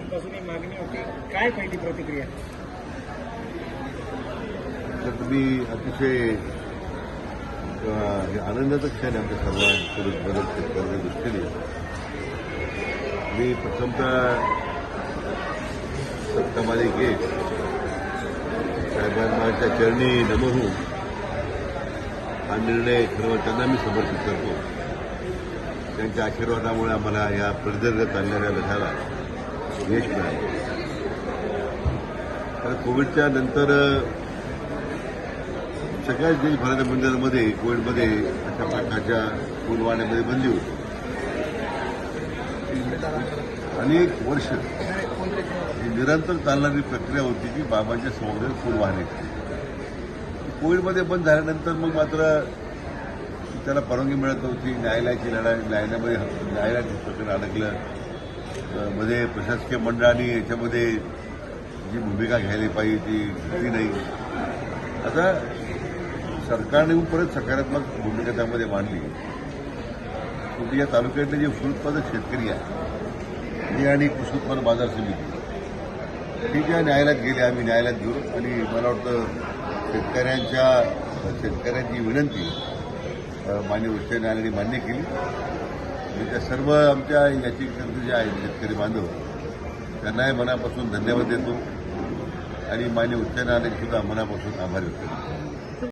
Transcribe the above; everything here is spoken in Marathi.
पासून ही मागणी होती. काय पहिली प्रतिक्रिया? तुम्ही अतिशय अं, हे आनंदाचा क्षण आहे आमच्या सर्वांकडून मदत शेतकऱ्याच्या दृष्टीने. मी प्रथमतः सत्तामाली घेत साहेबांच्या चरणी नमवून हा निर्णय खरं त्यांना मी समर्पित करतो. त्यांच्या आशीर्वादामुळे आम्हाला या प्रदीर्घ चालणाऱ्या लढ्याला यश मिळालं. तर कोविडच्या नंतर सगळ्याच देशभराच्या मंदिरांमध्ये कोविडमध्ये अशा प्रकारच्या फुलवाण्यामध्ये बंदी होती. अनेक वर्ष ही निरंतर चालणारी प्रक्रिया होती की बाबांच्या समोर फुल वाहण्याची कोविडमध्ये बंद झाल्यानंतर मग मात्र त्याला परवानगी मिळत नव्हती. न्यायालयाची लढाई न्यायालयामध्ये न्यायालयात प्रकरण अडकलं. मध्ये प्रशासकीय मंडळाने याच्यामध्ये जी भूमिका घ्यायला पाहिजे ती घेतली नाही. आता सरकारने परत सकारात्मक भूमिका त्यामध्ये मांडली. शेवटी या तालुक्यातले जे फूल उत्पादक शेतकरी आहे हे आणि कृषी उत्पन्न बाजार समिती ठीक ज्या न्यायालयात गेले आम्ही न्यायालयात घेऊ आणि मला वाटतं शेतकऱ्यांच्या शेतकऱ्यांची विनंती अ, मान्य उच्च न्यायालयाने मान्य केली. आणि त्या सर्व आमच्या याचिकाकर्ते जे आहेत शेतकरी बांधव त्यांनाही मनापासून धन्यवाद देतो आणि मान्य उच्च न्यायालयसुद्धा मनापासून आभार व्यक्त करतो.